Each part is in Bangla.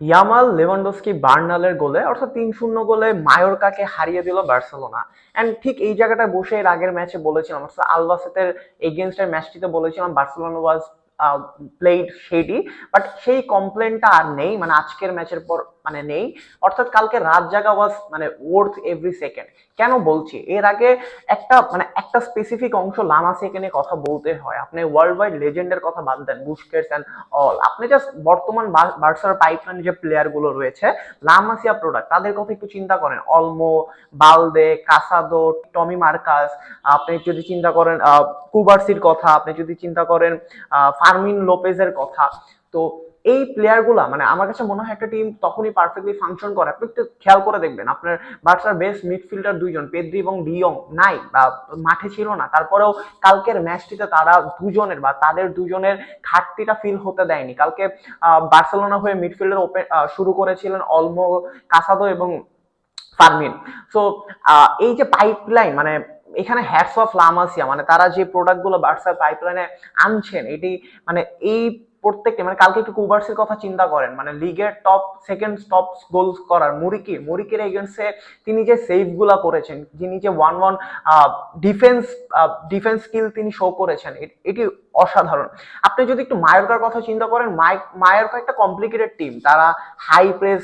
ইয়ামাল লেভানডোস্কি বার্নালের গোলে, অর্থাৎ তিন শূন্য গোলে মায়োরকাকে হারিয়ে দিল বার্সেলোনা। অ্যান্ড ঠিক এই জায়গাটায় বসে এর আগের ম্যাচে বলেছিলাম, অর্থাৎ আলবাসেতের এগেনস্টের ম্যাচটিতে বলেছিলাম, বার্সেলোনা ওয়াজ প্লেড সেটি বাট সেই কমপ্লেনটা আর নেই মানে আজকের ম্যাচের পর মানে নেই। অর্থাৎ কালকে রাত জাগা ওয়াজ মানে এভরি সেকেন্ড কেন বলছি? এর আগে একটা মানে একটা স্পেসিফিক অংশ কথা বলতে হয়। আপনি ওয়ার্ল্ড ওয়াইড লেজেন্ডের কথা বাদ দেন বুস্কেটস অ্যান্ড অল আপনি জাস্ট বর্তমান বার্সার পাইপলাইন যে প্লেয়ারগুলো রয়েছে লামাসিয়া প্রোডাক্ট তাদের কথা একটু চিন্তা করেন। Olmo Balde Casado Tommy Marcus আপনি যদি চিন্তা করেন কুবার্সির কথা, আপনি যদি চিন্তা করেন ফার্মিন লোপেজের কথা। তো এই প্লেয়ারগুলা মানে আমার কাছে মনে হয় একটা টিম তখনই পারফেক্টলি ফাংশন করে। আপনি একটু খেয়াল করে দেখবেন, আপনার বার্সার বেস্ট মিডফিল্ডার দুইজন, পেদ্রি এবং ডিয়ং নাই বা মাঠে ছিল না। তারপরেও কালকের ম্যাচটিতে তারা দুজনের বা তাদের দুজনের ঘাটতিটা ফিল হতে দেয়নি। কালকে বার্সেলোনা হয়ে মিডফিল্ডার ওপেন শুরু করেছিলেন অলমো কাসাদো এবং ফার্মিন। সো এই যে পাইপলাইন মানে এখানে হ্যাটস অফ লামাসিয়া মানে তারা যে প্রোডাক্টগুলো বার্সার পাইপলাইনে আনছেন এটি মানে এই প্রত্যেকটি মানে কালকে একটু কুবার্সের কথা চিন্তা করেন মানে লিগের টপ সেকেন্ড টপ গোল করার মুরিকি মুরিকির এগেন্সে তিনি যে সেভগুলা করেছেন, যিনি যে one one defence defence skill তিনি শো করেছেন এটি অসাধারণ। আপনি যদি একটু মায়োরকার কথা চিন্তা করেন মায়োরকা একটা কমপ্লিকেটেড টিম তারা হাই প্রেস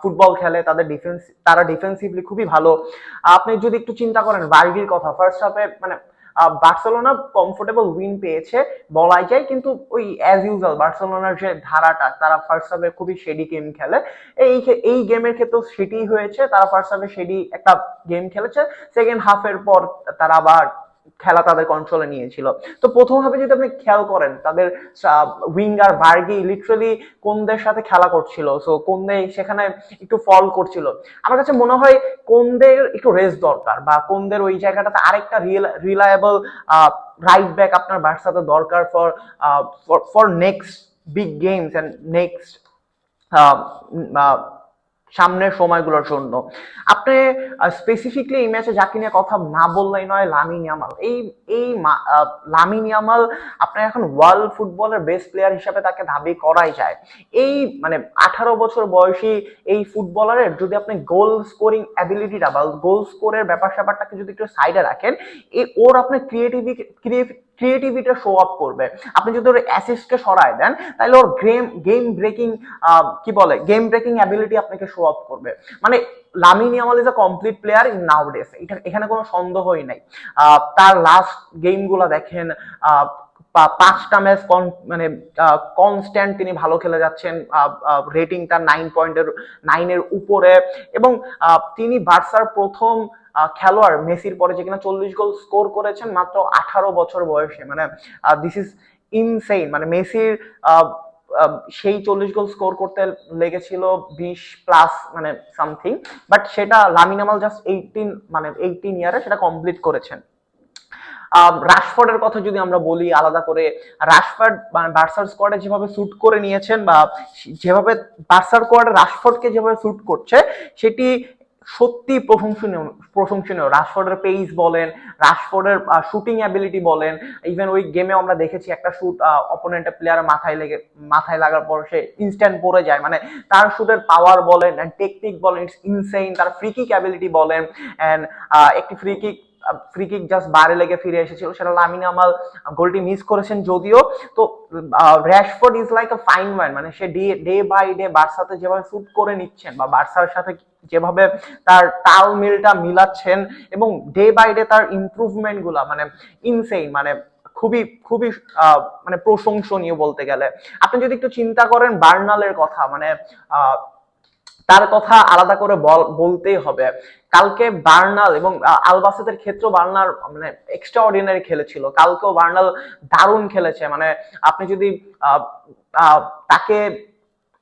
ফুটবল খেলে, তাদের ডিফেন্স তারা ডিফেন্সিভলি খুবই ভালো। আপনি যদি একটু চিন্তা করেন, বার্গির কথা ফার্স্ট হাফে মানে বার্সেলোনা কমফোর্টেবল উইন পেয়েছে বলাই যায়, কিন্তু ওই অ্যাজ ইউজুয়াল বার্সেলোনার যে ধারাটা, তারা ফার্স্ট হাফে খুবই শেডি গেম খেলে। এই এই গেমের ক্ষেত্রে সেটি হয়েছে, তারা ফার্স্ট হাফে শেডি একটা গেম খেলেছে। সেকেন্ড হাফের পর তারা আবার খেলা তাদের কন্ট্রোলে নিয়েছিল। তো প্রথম হাফে যদি আপনি খেয়াল করেন, তাদের উইঙ্গার বার্গি লিটারালি কোনদের সাথে খেলা করছিল? সো কোনদে সেখানে একটু ফল করছিল? আমার কাছে মনে হয় কোনদের একটু রেস্ট দরকার বা কোনদের ওই জায়গাটাতে আরেকটা রিলায়েবল রাইট ব্যাক আপনার বার্সাতে দরকার for for next big games and next সামনের সময়গুলোর জন্য আপনি স্পেসিফিকলি এই ম্যাচে যাকে নিয়ে কথা না বললেই নয় লামিন ইয়ামাল। এই এই মা- আহ, লামিন ইয়ামাল আপনার এখন ওয়ার্ল্ড ফুটবলের বেস্ট প্লেয়ার হিসাবে তাকে দাবি করাই যায়। এই মানে আঠারো বছর বয়সী এই ফুটবলারের যদি আপনি গোল স্কোরিং অ্যাবিলিটিটা বা গোল স্কোরের ব্যাপার স্যাপারটাকে যদি একটু সাইডে রাখেন এই ওর আপনার ক্রিয়েটিভি ক্রিয়েটিভিটা শো আপ করবে। আপনি যদি ওর অ্যাসিস্টকে সরায় দেন, তাহলে ওর গেম গেম ব্রেকিং কি বলে গেম ব্রেকিং অ্যাবিলিটি আপনাকে শো আপ করবে। মানে Lamine Yamal is a complete player in nowadays এখানে কোনো সন্দেহই নাই। তার লাস্ট গেমগুলো দেখেন পাঁচটা ম্যাচ মানে কনস্ট্যান্ট তিনি ভালো খেলে যাচ্ছেন রেটিং তার নাইন পয়েন্টের নাইনের উপরে। এবং তিনি বার্সার প্রথম খেলোয়াড়, মেসির পরে যে কিনা চল্লিশ গোল স্কোর করেছেন মাত্র আঠারো বছর বয়সে। মানে দিস ইজ ইনসেইন মানে মেসির সেই চল্লিশ গোল স্কোর করতে লেগেছিল বিশ প্লাস মানে সামথিং বাট সেটা লামিনামাল জাস্ট এইটিন মানে এইটিন ইয়ারে সেটা কমপ্লিট করেছেন। রাশফোর্ডের কথা যদি আমরা বলি, আলাদা করে রাশফোর্ড মানে বার্সার স্কোয়াডে যেভাবে স্যুট করে নিয়েছেন বা যেভাবে বার্সার স্কোয়াডে রাশফোর্ডকে যেভাবে স্যুট করছে, সেটি সত্যি প্রশংসনীয় প্রশংসনীয়। রাশফোর্ডের পেস বলেন রাশফোর্ডের শুটিং অ্যাবিলিটি বলেন ইভেন ওই গেমে আমরা দেখেছি একটা শুট অপোনেন্টের প্লেয়ার মাথায় লেগে, মাথায় লাগার পর সে ইনস্ট্যান্ট পড়ে যায়। মানে তার শুটের পাওয়ার বলেন অ্যান্ড টেকনিক বলেন ইটস ইনসেইন তার ফ্রি কিক অ্যাবিলিটি বলেন অ্যান্ড একটি free kick free kick just বারে লেগে ফিরে এসেছিল। সেটা লামিন আমাল গোলটি মিস করেছেন যদিও। তো Rashford is like a fine one মানে সে ডে বাই ডে বার্সাতে যেভাবে শুট করে নিচ্ছেন বা বার্সার সাথে যেভাবে তার তাল মিলটা মিলাচ্ছেন এবং ডে বাই ডে তার ইমপ্রুভমেন্টগুলা মানে ইনসেইন মানে খুবই খুবই মানে প্রশংসনীয় বলতে গেলে। আপনি যদি একটু চিন্তা করেন বার্নালের কথা মানে তার কথা আলাদা করে বল- বলতেই হবে। কালকে বার্নাল এবং আলবাসেদের ক্ষেত্রে বার্নাল মানে এক্সট্রা অর্ডিনারি খেলেছিল। কালকেও বার্নাল দারুণ খেলেছে। মানে আপনি যদি তাকে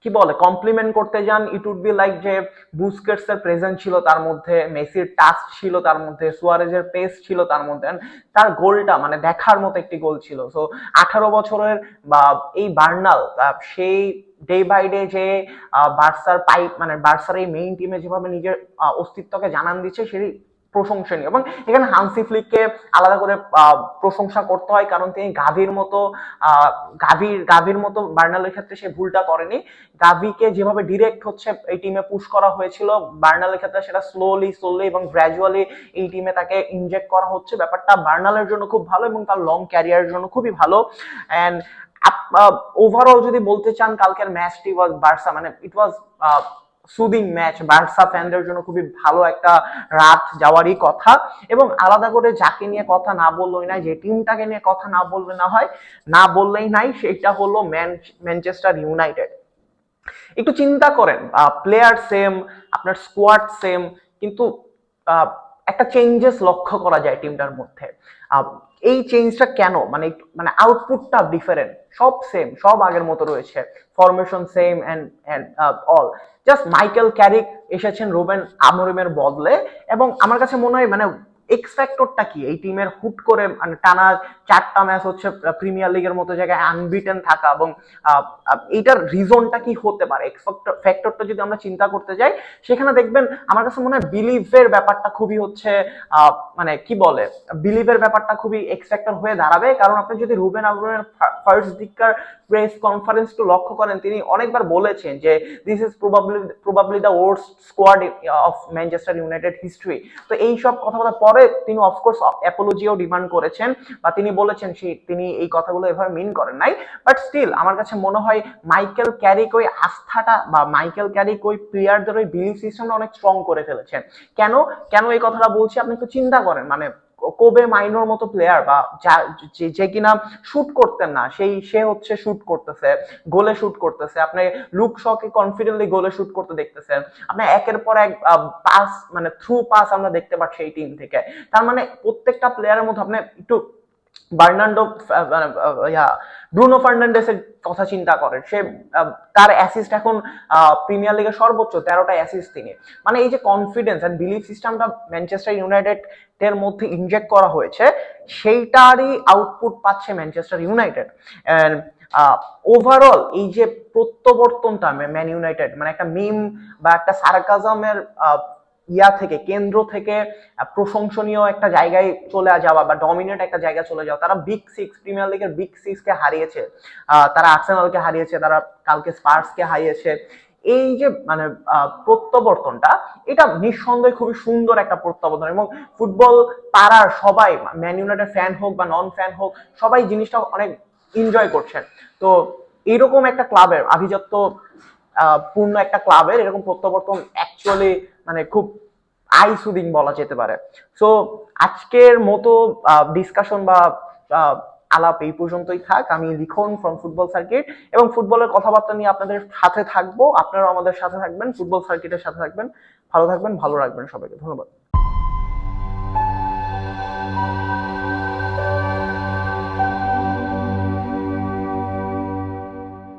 কি বলে কমপ্লিমেন্ট করতে যান ইট উড বি লাইক যে বুস্কেটস এর প্রেজেন্ট ছিল তার মধ্যে, মেসির টাচ ছিল তার মধ্যে, সুয়ারেজের পেস ছিল তার মধ্যে তার গোলটা মানে দেখার মতো একটি গোল ছিল। সো আঠারো বছরের বা এই বার্নাল সেই ডে বাই ডে যে বার্সার পাইপ মানে বার্সার এই মেইন টিমে যেভাবে নিজের অস্তিত্বকে জানান দিচ্ছে সেটি প্রশংসনীয়। এবং এখানে হানসি ফ্লিককে আলাদা করে প্রশংসা করতে হয়, কারণ তিনি গাভির মতো গাভির গাভির মতো বার্নালের ক্ষেত্রে সে ভুলটা করেনি। গাভিকে যেভাবে ডিরেক্ট হচ্ছে, এই টিমে পুশ করা হয়েছিল, বার্নালের ক্ষেত্রে সেটা স্লোলি স্লোলি এবং গ্র্যাজুয়ালি এই টিমে তাকে ইনজেক্ট করা হচ্ছে। ব্যাপারটা বার্নালের জন্য খুব ভালো এবং তার লং ক্যারিয়ারের জন্য খুবই ভালো। অ্যান্ড ওভারঅল যদি বলতে চান, কালকের ম্যাচটি ওয়াজ বার্সা মানে it was soothing match Barca ফ্যানদের জন্য খুবই ভালো একটা রাত যাওয়ারই কথা। এবং আলাদা করে যাকে নিয়ে কথা না বললেই নাই যে টিমটাকে নিয়ে কথা না বললে না হয়, না বললেই নাই, সেটা হলো ম্যান ম্যানচেস্টার ইউনাইটেড একটু চিন্তা করেন প্লেয়ার সেম আপনার স্কোয়াড সেম কিন্তু একটা চেঞ্জেস লক্ষ্য করা যায় টিমটার মধ্যে। এই চেঞ্জটা কেন? মানে মানে আউটপুটটা ডিফারেন্ট সব সেম সব আগের মতো রয়েছে। Formation same and and all just Michael Carrick এসেছেন রোবেন আমরিমের বদলে এবং আমার কাছে মনে হয় মানে এক্স ফ্যাক্টরটা কি? এই টিমের হুট করে মানে টানা চারটা ম্যাচ হচ্ছে প্রিমিয়ার লিগের মতো জায়গায় আনবিটেন থাকা এবং এইটার রিজনটা কি হতে পারে? এক্স ফ্যাক্টরটা যদি আমরা চিন্তা করতে যাই, সেখানে দেখবেন আমার কাছে মনে হয় বিলিভের ব্যাপারটা খুবই হচ্ছে মানে কি বলে? বিলিভের ব্যাপারটা খুবই এক্স ফ্যাক্টর হয়ে দাঁড়াবে। কারণ আপনি যদি রুবেন আবরমের ফার্স্ট দিককার প্রেস কনফারেন্স কনফারেন্সটা লক্ষ্য করেন, তিনি অনেকবার বলেছেন যে this is probably probably the worst squad of Manchester United history তো এই সব কথাবার্তা পরে তিনি অফকোর্স অ্যাপোলজিও ডিমান্ড করেছেন বা তিনি বলেছেন সেই তিনি এই কথাগুলো এভাবে মিন করেন নাই। বাট স্টিল আমার কাছে মনে হয় মাইকেল ক্যারিক ওই আস্থাটা বা মাইকেল ক্যারিক ওই প্লেয়ারদের ওই বিলিফ সিস্টেমটা অনেক স্ট্রং করে ফেলেছেন। কেন? কেন এই কথাটা বলছি? আপনি একটু চিন্তা করেন। মানে কোবে মাইনোর মতো প্লেয়ার বা যা- কিনা শুট করতেন না, সেই, সে হচ্ছে শুট করতেছে গোলে শুট করতেছে, আপনি লুক শকে কনফিডেন্টলি গোলে শুট করতে দেখতেছেন, আপনি একের পর এক পাস মানে থ্রু পাস আমরা দেখতে পাচ্ছি এই টিম থেকে, তার মানে প্রত্যেকটা প্লেয়ারের মধ্যে আপনি একটু বার্নান্ডো ব্রুনো ফার্নান্ডেসের কথা চিন্তা করেন। সে তার অ্যাসিস্ট এখন প্রিমিয়ার লিগে সর্বোচ্চ তেরোটা অ্যাসিস্ট তিনি। মানে এই যে কনফিডেন্স অ্যান্ড বিলিফ সিস্টেমটা ম্যানচেস্টার ইউনাইটেড এর মধ্যে ইনজেক্ট করা হয়েছে, সেইটারই আউটপুট পাচ্ছে ম্যানচেস্টার ইউনাইটেড ওভারঅল এই যে প্রত্যাবর্তনটা ম্যান ইউনাইটেড মানে একটা মিম বা একটা সার্কাজমের ইয়া থেকে, কেন্দ্র থেকে প্রশংসনীয় একটা জায়গায় চলে যাওয়া বা ডমিনেট একটা জায়গায় চলে যাওয়া, তারা বিগ সিক্স প্রিমিয়ার লিগের বিগ সিক্স কে হারিয়েছে। তারা আর্সেনালকে হারিয়েছে, তারা কালকে স্পার্সকে হারিয়েছে। এই যে মানে প্রত্যাবর্তনটা, এটা নিঃসন্দেহে খুবই সুন্দর একটা প্রত্যাবর্তন এবং ফুটবল পাড়ার সবাই ম্যান ইউনাইটেড ফ্যান হোক বা নন ফ্যান হোক, সবাই জিনিসটা অনেক এনজয় করছেন। তো এরকম একটা ক্লাবের আভিজাত্য পূর্ণ একটা ক্লাবের এরকম প্রত্যাবর্তন অ্যাকচুয়ালি মানে খুব আই সুদিং বলা যেতে পারে। সো আজকের মতো ডিসকাশন বা আলাপ এই পর্যন্তই থাক। আমি লিখন ফ্রম ফুটবল সার্কিট এবং ফুটবলের কথাবার্তা নিয়ে আপনাদের সাথে থাকব। আপনারাও আমাদের সাথে থাকবেন ফুটবল সার্কিটের সাথে থাকবেন। ভালো থাকবেন, ভালো রাখবেন সবাইকে। ধন্যবাদ।